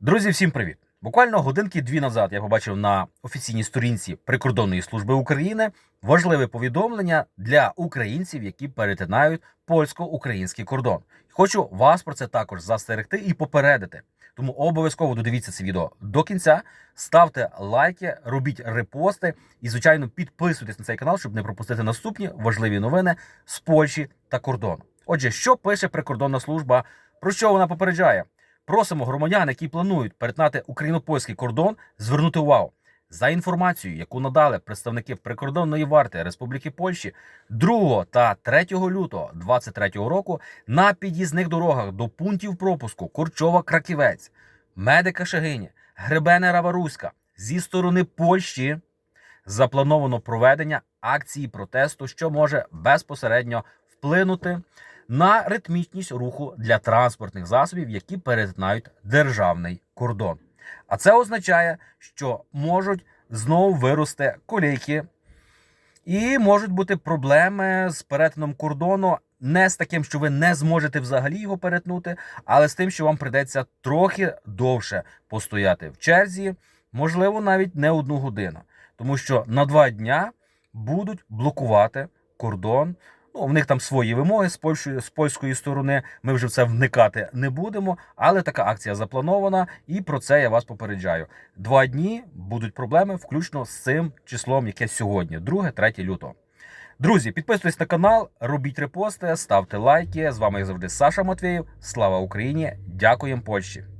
Друзі, всім привіт! Буквально годинки дві назад я побачив на офіційній сторінці Прикордонної служби України важливе повідомлення для українців, які перетинають польсько-український кордон. Хочу вас про це також застерегти і попередити. Тому обов'язково додивіться це відео до кінця, ставте лайки, робіть репости і, звичайно, підписуйтесь на цей канал, щоб не пропустити наступні важливі новини з Польщі та кордону. Отже, що пише прикордонна служба? Про що вона попереджає? Просимо громадян, які планують перетнати україно-польський кордон, звернути увагу. За інформацією, яку надали представники прикордонної варти Республіки Польщі 2 та 3 лютого 2023 року на під'їзних дорогах до пунктів пропуску Курчова Краківець, Медика Шагині, Гребене Раваруська зі сторони Польщі заплановано проведення акції протесту, що може безпосередньо вплинути на ритмічність руху для транспортних засобів, які перетинають державний кордон. А це означає, що можуть знову вирости колійки, і можуть бути проблеми з перетином кордону. Не з таким, що ви не зможете взагалі його перетнути, але з тим, що вам прийдеться трохи довше постояти в черзі, можливо, навіть не одну годину, тому що на два дня будуть блокувати кордон. Ну, в них там свої вимоги з Польщею, з польської сторони. Ми вже в це вникати не будемо. Але така акція запланована, і про це я вас попереджаю. Два дні будуть проблеми, включно з цим числом, яке сьогодні, 2-3 лютого. Друзі, підписуйтесь на канал, робіть репости, ставте лайки. З вами як завжди Саша Матвєєв. Слава Україні! Дякуємо Польщі!